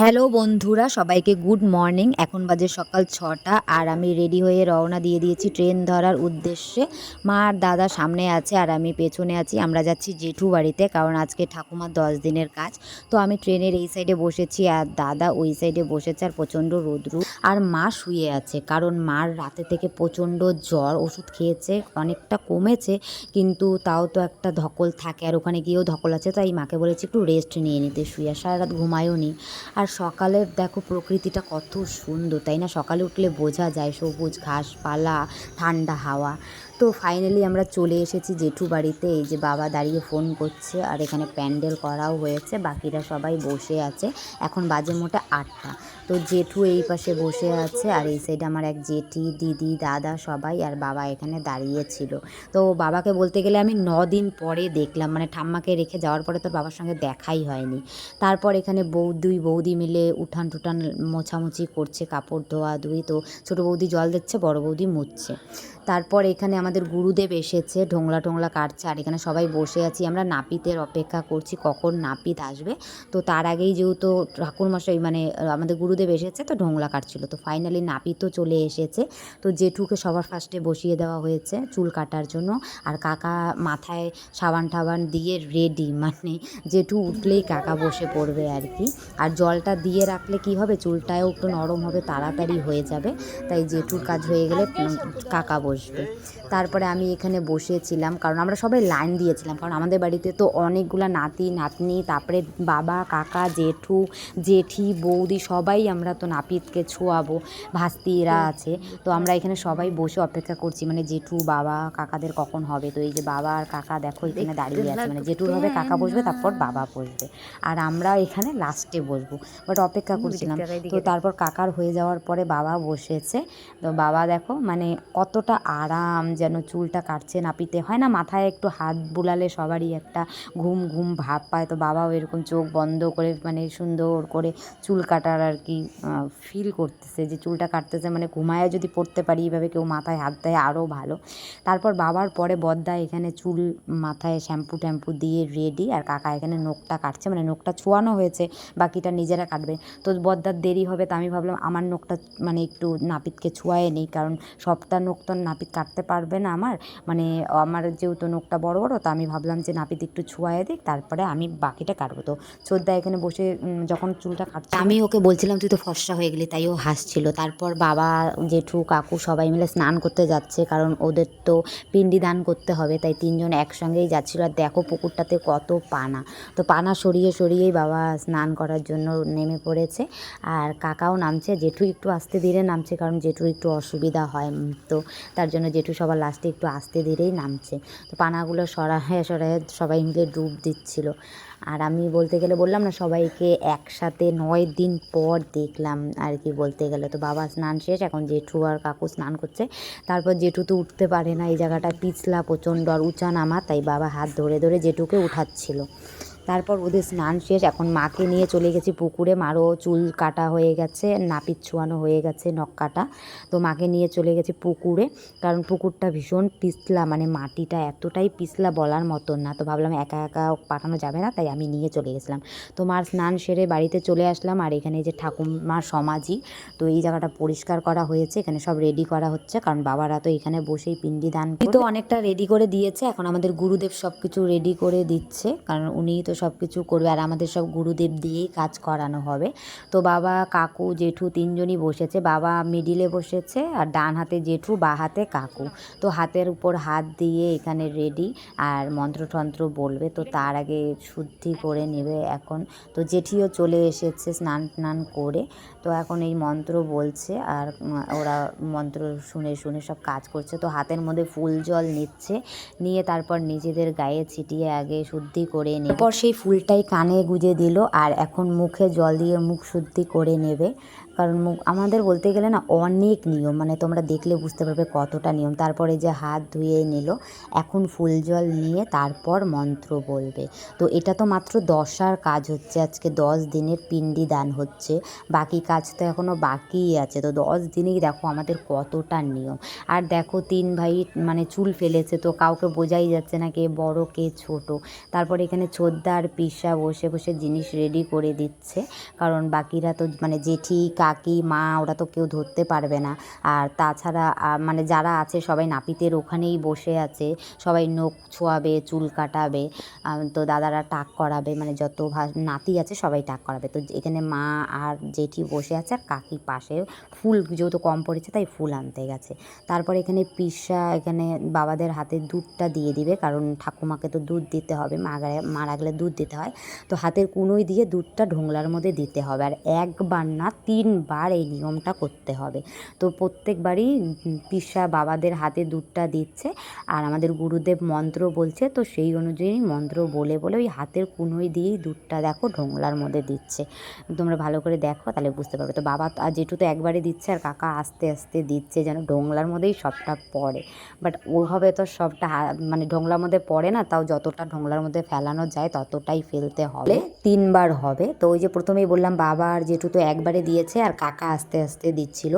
Hello বন্ধুরা, সবাইকে good morning. এখন বাজে সকাল ছটা আর আমি রেডি হয়ে রওনা দিয়ে দিয়েছি ট্রেন ধরার উদ্দেশ্যে। মা আর দাদা সামনে আছে আর আমি পেছনে আছি। আমরা যাচ্ছি জেঠু বাড়িতে কারণ আজকে ঠাকুমার দশ দিনের কাজ। তো আমি ট্রেনের এই সাইডে বসেছি আর দাদা ওই সাইডে বসেছে আর প্রচণ্ড রোদ্রু। আর মা শুয়ে আছে কারণ মার রাতে থেকে প্রচণ্ড জ্বর, ওষুধ খেয়েছে, অনেকটা কমেছে কিন্তু তাও তো একটা ধকল থাকে আর ওখানে গিয়েও ধকল আছে। তাই মাকে বলেছি একটু রেস্ট নিয়ে নিতে। শুয়ে সারা রাত ঘুমায়ও নি। আর সকালের দেখো প্রকৃতিটা কত সুন্দর, তাই না? সকালে উঠলে বোঝা যায় সবুজ ঘাসপালা, ঠান্ডা হাওয়া। তো ফাইনালি আমরা চলে এসেছি জেঠু বাড়িতে, এই যে বাবা দাঁড়িয়ে ফোন করছে আর এখানে প্যান্ডেল করাও হয়েছে, বাকিরা সবাই বসে আছে। এখন বাজে মোটে আটটা। তো জেঠু এই পাশে বসে আছে আর এই সাইডে আমার এক জেঠি, দিদি, দাদা সবাই আর বাবা এখানে দাঁড়িয়ে ছিল। তো বাবাকে বলতে গেলে আমি ন দিন পরে দেখলাম মানে ঠাম্মাকে রেখে যাওয়ার পরে তোর বাবার সঙ্গে দেখাই হয়নি। তারপর এখানে বৌ দুই বৌদি মিলে উঠান টুঠান মোছামুছি করছে, কাপড় ধোয়া ধুই, তো ছোটো বৌদি জল দিচ্ছে, বড় বৌদি মুছছে। তারপর এখানে আমাদের গুরুদেব এসেছে, ঢোংলা টোংলা কাটছে, আর এখানে সবাই বসে আছি। আমরা নাপিতের অপেক্ষা করছি কখন নাপিত আসবে। তো তার আগেই যেহেতু ঠাকুরমশাই মানে আমাদের গুরুদেব এসেছে, তো ঢোংলা কাটছিল। তো ফাইনালি নাপিতও চলে এসেছে। তো জেঠুকে সবার ফার্স্টে বসিয়ে দেওয়া হয়েছে চুল কাটার জন্য। আর কাকা মাথায় সাবান টাবান দিয়ে রেডি মানে জেঠু উঠলেই কাকা বসে পড়বে আর কি। আর জলটা দিয়ে রাখলে কি হবে? চুলটাও একটু নরম হবে, তাড়াতাড়ি হয়ে যাবে। তাই জেঠুর কাজ হয়ে গেলে কাকা কাকা বসবে। তারপরে আমি এখানে বসেছিলাম কারণ আমরা সবাই লাইন দিয়েছিলাম কারণ আমাদের বাড়িতে তো অনেকগুলা নাতি নাতনি তারপরে বাবা কাকা জেঠু জেঠি বৌদি সবাই আমরা তো নাপিতকে ছোঁয়াবো ভাস্তিরা আছে। তো আমরা এখানে সবাই বসে অপেক্ষা করছি মানে জেঠু বাবা কাকাদের কখন হবে? তো এই যে বাবা আর কাকা দেখো এখানে দাঁড়িয়ে আছে মানে জেঠুর হবে কাকা বসবে তারপর বাবা বসবে। আর আমরা এখানে লাস্টে বসবো। বাট অপেক্ষা করছিলাম। তো তারপর কাকার হয়ে যাওয়ার পরে বাবা বসেছে। তো বাবা দেখো মানে কতটা আরাম যেন চুলটা কাটছে নাপিতে। হয় না, মাথায় একটু হাত বুলালে সবারই একটা ঘুম ঘুম ভাব পায়। তো বাবাও এরকম চোখ বন্ধ করে মানে সুন্দর করে চুল কাটার আর কি ফিল করতেছে যে চুলটা কাটতেছে মানে ঘুমায় যদি পড়তে পারি এইভাবে কেউ মাথায় হাত দেয় আরও ভালো। তারপর বাবার পরে বদ্দা এখানে চুল মাথায় শ্যাম্পু ট্যাম্পু দিয়ে রেডি আর কাকা এখানে নোকটা কাটছে। মানে নোকটা ছোঁয়ানো হয়েছে, বাকিটা নিজেরা কাটবে। তো বদ্দার দেরি হবে, তো আমি ভাবলাম আমার নোকটা মানে একটু নাপিতকে ছোঁয়ায় নিই, কারণ সবটা নোক তো নাপিত কাটতে পারবে না আমার। মানে আমার যেহেতু নোকটা বড় বড়, তো আমি ভাবলাম যে নাপিত একটু ছোঁয়ায় দিক, তারপরে আমি বাকিটা কাটবো। তো চোদ্দা এখানে বসে যখন চুলটা কাটছে আমি ওকে বলছিলাম, তুই তো ফর্সা হয়ে গেলি তাই ও হাসছিল। তারপর বাবা, জেঠু, কাকু সবাই মিলে স্নান করতে যাচ্ছে, কারণ ওদের তো পিণ্ডি দান করতে হবে, তাই তিনজন একসঙ্গেই যাচ্ছিল। আর দেখো পুকুরটাতে কত পানা। তো পানা সরিয়ে সরিয়েই বাবা স্নান করার জন্য নেমে পড়েছে। আর কাকাও নামছে, জেঠু একটু আস্তে ধীরে নামছে, কারণ জেঠুর একটু অসুবিধা হয় তো তার জন্য জেঠু সবার লাস্টে একটু আস্তে ধীরেই নামছে। তো পানাগুলো সরাহে সরাহে সবাই মিলে ডুব দিচ্ছিল। আর আমি বলতে গেলে বললাম না, সবাইকে একসাথে নয় দিন পর দেখলাম আর কি বলতে গেলে। তো বাবা স্নান শেষ, এখন জেঠু আর কাকু স্নান করছে। তারপর জেঠু তো উঠতে পারে না, এই জায়গাটা পিছলা, প্রচণ্ড আর উঁচা নামা, তাই বাবা হাত ধরে ধরে জেঠুকে উঠাচ্ছিল। তারপর ওদের স্নান শেষ এখন মাকে নিয়ে চলে গেছি পুকুরে। মারও চুল কাটা হয়ে গেছে নাপিত ছোঁয়ানো হয়ে গেছে নখ কাটা। তো মাকে নিয়ে চলে গেছি পুকুরে কারণ পুকুরটা ভীষণ পিছলা মানে মাটিটা এতটাই পিছলা বলার মতন না। তো ভাবলাম একা একা পাঠানো যাবে না তাই আমি নিয়ে চলে গেছিলাম। তো মার স্নান সেরে বাড়িতে চলে আসলাম আর এখানে যে ঠাকুমার সমাধি তো এই জায়গাটা পরিষ্কার করা হয়েছে এখানে সব রেডি করা হচ্ছে কারণ বাবারা তো এখানে বসেই পিণ্ডি দান তো অনেকটা রেডি করে দিয়েছে এখন আমাদের গুরুদেব সব কিছু রেডি করে দিচ্ছে কারণ উনিই তো সব কিছু করবে আর আমাদের সব গুরুদেব দিয়েই কাজ করানো হবে। তো বাবা, কাকু, জেঠু তিনজনই বসেছে। বাবা মিডিলে বসেছে আর ডান হাতে জেঠু, বা হাতে কাকু। তো হাতের উপর হাত দিয়ে এখানে রেডি আর মন্ত্রতন্ত্র বলবে। তো তার আগে শুদ্ধি করে নেবে এখন। তো জেঠিও চলে এসেছে স্নান টান করে। তো এখন এই মন্ত্র বলছে আর ওরা মন্ত্র শুনে শুনে সব কাজ করছে। তো হাতের মধ্যে ফুল জল নিচ্ছে, নিয়ে তারপর নিজেদের গায়ে ছিটিয়ে আগে শুদ্ধি করে নেবে। তারপর সেই ফুলটাই কানে গুজে দিল আর এখন মুখে জল দিয়ে মুখ শুদ্ধি করে নেবে। কারণ আমাদের বলতে গেলে না অনেক নিয়ম মানে তোমরা দেখলে বুঝতে পারবে কতটা নিয়ম। তারপরে যে হাত ধুয়ে নিল, এখন ফুল জল নিয়ে তারপর মন্ত্র বলবে। তো এটা তো মাত্র দশার কাজ হচ্ছে, আজকে দশ দিনের পিণ্ডি দান হচ্ছে। বাকি কাজ তো এখনও বাকিই আছে। তো দশ দিনেই দেখো আমাদের কতটা নিয়ম। আর দেখো তিন ভাই মানে চুল ফেলেছে, তো কাউকে বোঝাই যাচ্ছে না কে বড়, কে ছোট। তারপর এখানে ছোদ্দা আর পিসা বসে বসে জিনিস রেডি করে দিচ্ছে। কারণ বাকিরা তো মানে জেঠি কাকি, মা, ওরা তো কেউ ধরতে পারবে না। আর তাছাড়া মানে যারা আছে সবাই নাপিতের ওখানেই বসে আছে, সবাই নখ ছোঁয়াবে, চুল কাটাবে তো দাদারা টাক করাবে মানে যত নাতি আছে সবাই টাক করাবে। তো এখানে মা আর জেঠি বসে আছে আর কাকি পাশে ফুল, যেহেতু কম পড়েছে তাই ফুল আনতে গেছে। তারপর এখানে পিসা, এখানে বাবাদের হাতে দুধটা দিয়ে দিবে, কারণ ঠাকুমাকে তো দুধ দিতে হবে মারা মারা গেলে দুধ দিতে হয়। তো হাতের কুনোই দিয়ে দুধটা ঢোংলার মধ্যে দিতে হবে। আর একবার না তিনবার এই নিয়মটা করতে হবে। তো প্রত্যেকবারই পিসা বাবাদের হাতে দুধটা দিচ্ছে আর আমাদের গুরুদেব মন্ত্র বলছে, তো সেই অনুযায়ী মন্ত্র বলে বলে ওই হাতের কুনোই দিয়েই দুধটা দেখো ঢোংলার মধ্যে দিচ্ছে। তোমরা ভালো করে দেখো, তাহলে বুঝতে পারবে। তো বাবা আর জেঠু তো একবারে দিচ্ছে আর কাকা আস্তে আস্তে দিচ্ছে যেন ঢোংলার মধ্যেই সবটা পড়ে। বাট ওভাবে তো সবটা মানে ঢোংলার মধ্যে পড়ে না, তাও যতটা ঢোংলার মধ্যে ফেলানো যায় ততটাই ফেলতে হবে। তিনবার হবে। তো ওই যে প্রথমেই বললাম, বাবা আর জেঠু তো একবারে দিয়েছে আর কাকা আস্তে আস্তে দিচ্ছিল।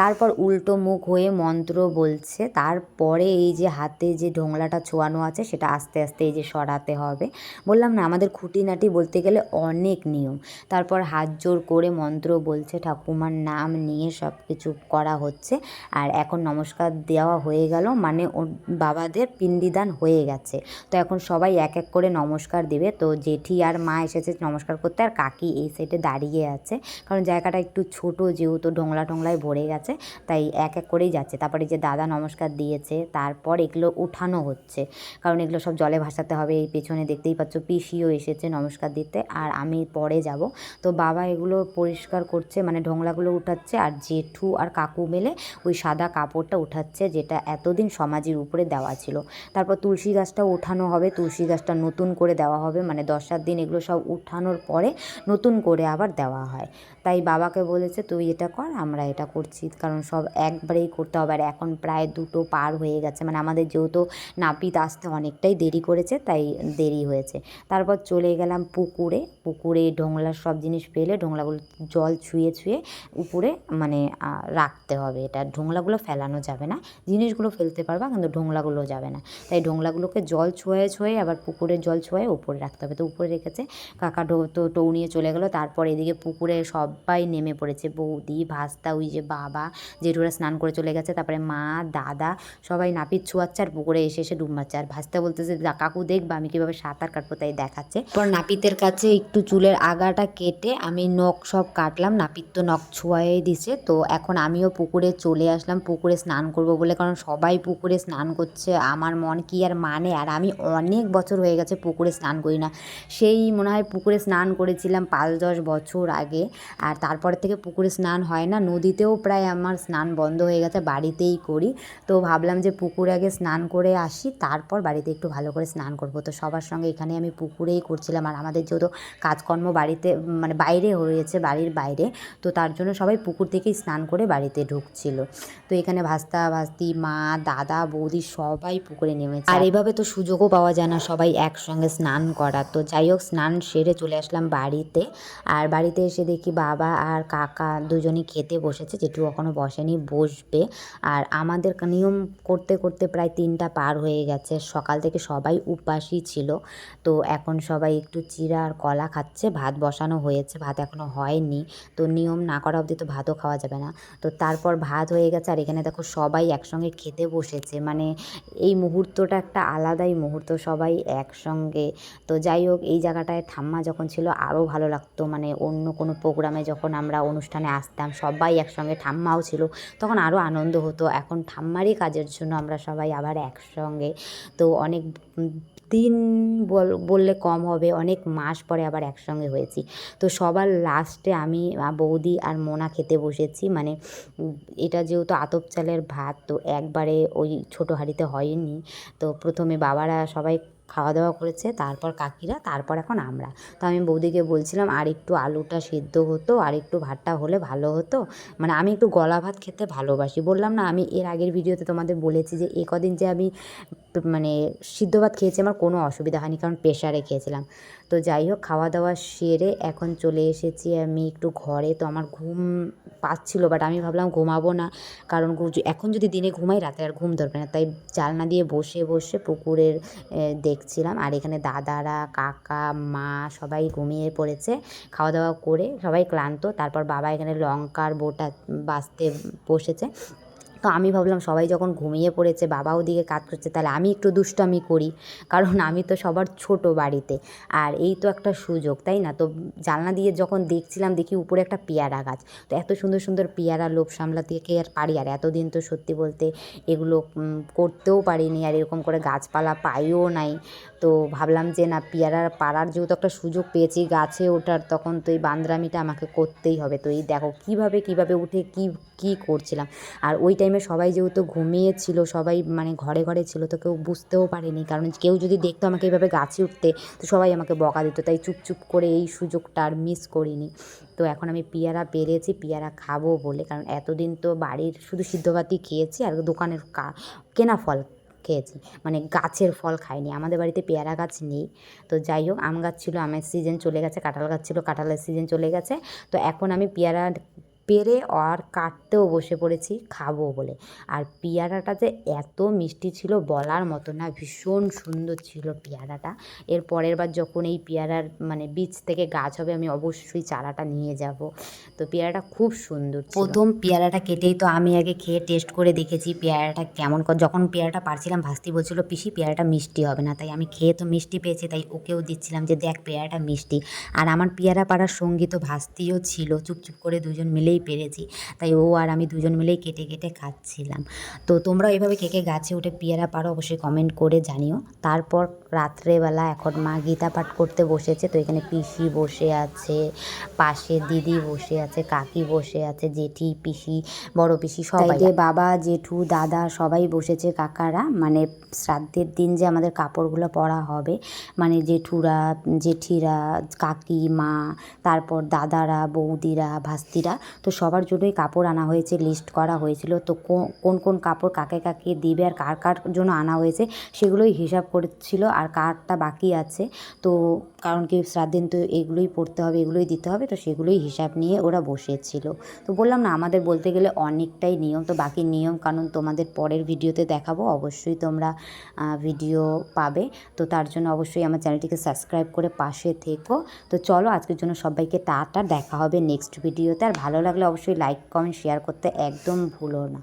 তারপর উল্টো মুখ হয়ে মন্ত্র বলছে, তারপরে এই যে হাতে যে ঢোংলাটা ছোঁয়ানো আছে, সেটা আস্তে আস্তে এই যে সরাতে হবে। বললাম, না, আমাদের খুঁটিনাটি বলতে গেলে অনেক নিয়ম। তারপর হাত জোর করে মন্ত্র বলছে, ঠাকুমার নাম নিয়ে সব কিছু করা হচ্ছে, আর এখন নমস্কার দেওয়া হয়ে গেল মানে ওর বাবাদের পিণ্ডিদান হয়ে গেছে। তো এখন সবাই এক এক করে নমস্কার দেবে। তো জেঠি আর মা এসেছে নমস্কার করতে, আর কাকি এই সাইডে দাঁড়িয়ে আছে। কারণ জায়গাটা একটু ছোট যেহেতু ডোংলা টোংলায় ভরে গেছে, তাই এক এক করেই যাচ্ছে। তারপরে যে দাদা নমস্কার দিয়েছে, তারপর এগুলো উঠানো হচ্ছে। কারণ এগুলো সব জলে ভাসাতে হবে, এই পেছনে দেখতেই পাচ্ছ পিসিও এসেছে নমস্কার দিতে, আর আমি পরে যাব। তো বাবা এগুলো পরিষ্কার করছে মানে ঢোংলাগুলো উঠাচ্ছে, আর জেঠু আর কাকু মেলে ওই সাদা কাপড়টা উঠাচ্ছে, যেটা এতদিন সমাজের উপরে দেওয়া ছিল। তারপর তুলসী গাছটা ওঠানো হবে, তুলসী গাছটা নতুন করে দেওয়া হবে মানে দশ সাত দিন এগুলো সব উঠানোর পরে নতুন করে আবার দেওয়া হয়। তাই বাবাকে বলেছে, তুই এটা কর, আমরা এটা করছি। কারণ সব একবারেই করতে হবে। আর এখন প্রায় দুটো পার হয়ে গেছে। মানে আমাদের যেহেতু নাপিত আসতে অনেকটাই দেরি করেছে, তাই দেরি হয়েছে। তারপর চলে গেলাম পুকুরে। পুকুরে ঢোংলার সব জিনিস পেলে ঢোংলাগুলো জল ছুঁয়ে ছুঁয়ে উপরে মানে রাখতে হবে এটা। ঢোংলাগুলো ফেলানো যাবে না। জিনিসগুলো ফেলতে পারবা, কিন্তু ঢোংলাগুলো যাবে না। তাই ঢোংলাগুলোকে জল ছুঁয়ে ছুঁয়ে আবার পুকুরের জল ছুঁয়ে উপরে রাখতে হবে। তো উপরে রেখেছে কাকা তো টৌ নিয়ে চলে গেলো। তারপর এদিকে পুকুরে সবাই নেমে পড়েছে বৌদি ভাস্তা ওই যে বাবা জেঠুরা স্নান করে চলে গেছে তারপরে মা দাদা সবাই নাপিত ছোঁয়াচ্ছে আর পুকুরে এসে এসে ডুব মারছে। আর ভাস্তা বলতেছে "দা, কাকু দেখবা আমি কীভাবে সাঁতার কাটবো তাই দেখাচ্ছে। পর নাপিতের কাছে একটু চুলের আগাটা কেটে আমি নখ সব কাটলাম নাপিত তো নখ ছোঁয়াই দিছে তো এখন আমিও পুকুরে চলে আসলাম পুকুরে স্নান করব বলে কারণ সবাই পুকুরে স্নান করছে আমার মন কি আর মানে? আর আমি অনেক বছর হয়ে গেছে পুকুরে স্নান করি না। সেই মনে হয় পুকুরে স্নান করেছিলাম পাঁচ দশ বছর আগে আর তারপর থেকে পুকুরে স্নান হয় না। নদীতেও প্রায় আমার স্নান বন্ধ হয়ে গেছে, বাড়িতেই করি। তো ভাবলাম যে পুকুরে আগে স্নান করে আসি, তারপর বাড়িতে একটু ভালো করে স্নান করব। তো সবার সঙ্গে এখানে আমি পুকুরেই করছিলাম। আর আমাদের যেহেতু কাজকর্ম বাড়িতে মানে বাইরে হয়েছে বাড়ির বাইরে, তো তার জন্য সবাই পুকুর থেকেই স্নান করে বাড়িতে ঢুকছিল। তো এখানে ভাস্তা, ভাস্তি, মা, দাদা, বৌদি সবাই পুকুরে নেমেছে। আর এভাবে তো সুযোগও পাওয়া যায় না সবাই একসঙ্গে স্নান করার। তো যাই হোক, স্নান সেরে চলে আসলাম বাড়িতে। আর বাড়িতে এসে দেখি বাবা আর কাকা দুজনই খেতে বসেছে যেটু এখনও বসেনি, বসবে। আর আমাদের নিয়ম করতে করতে প্রায় তিনটা পার হয়ে গেছে, সকাল থেকে সবাই উপাসই ছিল। তো এখন সবাই একটু চিরা আর কলা খাচ্ছে, ভাত বসানো হয়েছে, ভাত এখনও হয়নি। তো নিয়ম না করা অবধি তো ভাতও খাওয়া যাবে না। তো তারপর ভাত হয়ে গেছে, আর এখানে দেখো সবাই একসঙ্গে খেতে বসেছে। মানে এই মুহূর্তটা একটা আলাদাই মুহূর্ত, সবাই একসঙ্গে। তো যাই হোক, এই জায়গাটায় ঠাম্মা যখন ছিল, আরও ভালো লাগতো। মানে অন্য কোনো প্রোগ্রামে যখন আমরা অনুষ্ঠানে আসতাম, সবাই একসঙ্গে ঠাম্মাও ছিল, তখন আরও আনন্দ হতো। এখন ঠাম্মারই কাজের জন্য আমরা সবাই আবার একসঙ্গে। তো অনেক দিন বল- বললে কম হবে, অনেক মাস পরে আবার একসঙ্গে হয়েছি। তো সবার লাস্টে আমি বৌদি আর মোনা খেতে বসেছি। মানে এটা যেহেতু আতপ চালের ভাত, তো একবারে ওই ছোটো হাঁড়িতে হয়নি। তো প্রথমে বাবারা সবাই খাওয়া দাওয়া করেছে, তারপর কাকিরা, তারপর এখন আমরা। তো আমি বৌদিকে বলছিলাম, আর একটু আলুটা সিদ্ধ হতো, আর একটু ভাতটা হলে ভালো হতো। মানে আমি একটু গলা ভাত খেতে ভালোবাসি। বললাম, না, আমি এর আগের ভিডিওতে তোমাদের বলেছি যে, এ কদিন যে আমি মানে সিদ্ধ ভাত খেয়েছি আমার কোনো অসুবিধা হয়নি, কারণ প্রেশারে খেয়েছিলাম। তো যাই হোক খাওয়া দাওয়া সেরে এখন চলে এসেছি আমি একটু ঘরে। তো আমার ঘুম পাচ্ছিলো বাট আমি ভাবলাম ঘুমাবো না, কারণ এখন যদি দিনে ঘুমাই, রাতে আর ঘুম ধরবে না। তাই জানলা দিয়ে বসে বসে পুকুরের দেখছিলাম। আর এখানে দাদারা, কাকা, মা সবাই ঘুমিয়ে পড়েছে। খাওয়া দাওয়া করে সবাই ক্লান্ত। তারপর বাবা এখানে লঙ্কার বোটা বাছতে বসেছে। তো আমি ভাবলাম সবাই যখন ঘুমিয়ে পড়েছে বাবা ওদিকে কাজ করছে, তাহলে আমি একটু দুষ্টামি করি। কারণ আমি তো সবার ছোট বাড়িতে। আর এই তো একটা সুযোগ, তাই না? তো জানলা দিয়ে যখন দেখছিলাম, দেখি উপরে একটা পেয়ারা গাছ। তো এত সুন্দর সুন্দর পেয়ারা লোভ সামলাতে কে আর পারি। আর এতদিন তো সত্যি বলতে এগুলো করতেও পারিনি। আর এরকম করে গাছপালা পাইও নাই। তো ভাবলাম যে না পেয়ারার পাড়ার যেহেতু একটা সুযোগ পেয়েছি গাছে ওঠার, তখন তো এই বান্দরামিটা আমাকে করতেই হবে। তো এই দেখো, কীভাবে কীভাবে উঠে কী কী করছিলাম। আর ওই টাইমে সবাই যেহেতু ঘুমিয়েছিল, সবাই মানে ঘরে ঘরে ছিল, তো কেউ বুঝতেও পারেনি। কারণ কেউ যদি দেখতো আমাকে এইভাবে গাছে উঠতে, তো সবাই আমাকে বকা দিত। তাই চুপ চুপ করে এই সুযোগটা আর মিস করিনি। তো এখন আমি পেয়ারা পেরেছি, পেয়ারা খাব বলে। কারণ এতদিন তো বাড়ির শুধু সিদ্ধ খেয়েছি আর দোকানের কেনা ফল খেয়েছি। মানে গাছের ফল খাইনি। আমাদের বাড়িতে পেয়ারা গাছ নেই। তো যাই হোক, আম গাছ ছিল, আমের সিজন চলে গেছে, কাঁঠাল গাছ ছিল, কাঁঠালের সিজন চলে গেছে। তো এখন আমি পেয়ারা পেরে আর কাটতেও বসে পড়েছি, খাব বলে। আর পেয়ারাটা যে এত মিষ্টি ছিল বলার মতো না, ভীষণ সুন্দর ছিল পেয়ারাটা। এর পরের বার যখন এই পেয়ারার মানে বীজ থেকে গাছ হবে, আমি অবশ্যই চারাটা নিয়ে যাব। তো পেয়ারাটা খুব সুন্দর প্রথম পেয়ারাটা কেটেই তো আমি আগে খেয়ে টেস্ট করে দেখেছি পেয়ারাটা কেমন যখন পেয়ারাটা পারছিলাম, ভাস্তি বলছিল, পিসি, পেয়ারাটা মিষ্টি হবে না। তাই আমি খেয়ে তো মিষ্টি পেয়েছি, তাই ওকেও দিচ্ছিলাম যে, দেখ, পেয়ারাটা মিষ্টি। আর আমার পেয়ারা পাড়ার সঙ্গী তো ভাস্তিও ছিল, চুপচুপ করে দুজন মিলেই পেরেছি। তাই ও আর আমি দুজন মিলেই কেটে কেটে খাচ্ছিলাম। তো তোমরা এভাবে কে কে গাছে উঠে পেয়ারা পারো অবশ্যই কমেন্ট করে জানিও। তারপর রাত্রেবেলা এখন মা গীতা পাঠ করতে বসেছে তো এখানে পিসি বসে আছে পাশে দিদি বসে আছে কাকি বসে আছে জেঠি পিসি বড় পিসি সবাই বাবা জেঠু দাদা সবাই বসেছে কাকারা মানে শ্রাদ্ধের দিন যে আমাদের কাপড়গুলো পরা হবে মানে জেঠুরা জেঠিরা কাকি মা তারপর দাদারা বৌদিরা ভাস্তিরা তো সবার জন্যই কাপড় আনা হয়েছে লিস্ট করা হয়েছিল। তো কোন কোন কাপড় কাকে কাকে দিবে আর কার কার জন্য আনা হয়েছে, সেগুলোই হিসাব করছিল আর কারটা বাকি আছে। তো কারণ কি শ্রাদ্ধের তো এগুলোই পড়তে হবে, এগুলোই দিতে হবে, তো সেগুলোই হিসাব নিয়ে ওরা বসেছিল। তো বললাম না, আমাদের বলতে গেলে অনেকটাই নিয়ম, তো বাকি নিয়ম কানুন তোমাদের পরের ভিডিওতে দেখাবো, অবশ্যই তোমরা ভিডিও পাবে। তো তার জন্য অবশ্যই আমার চ্যানেলটিকে সাবস্ক্রাইব করে পাশে থেকো। তো চলো, আজকের জন্য সবাইকে টাটা, দেখা হবে নেক্সট ভিডিওতে। আর ভালো লাগলে অবশ্যই লাইক কমেন্ট শেয়ার করতে একদম ভুলো না।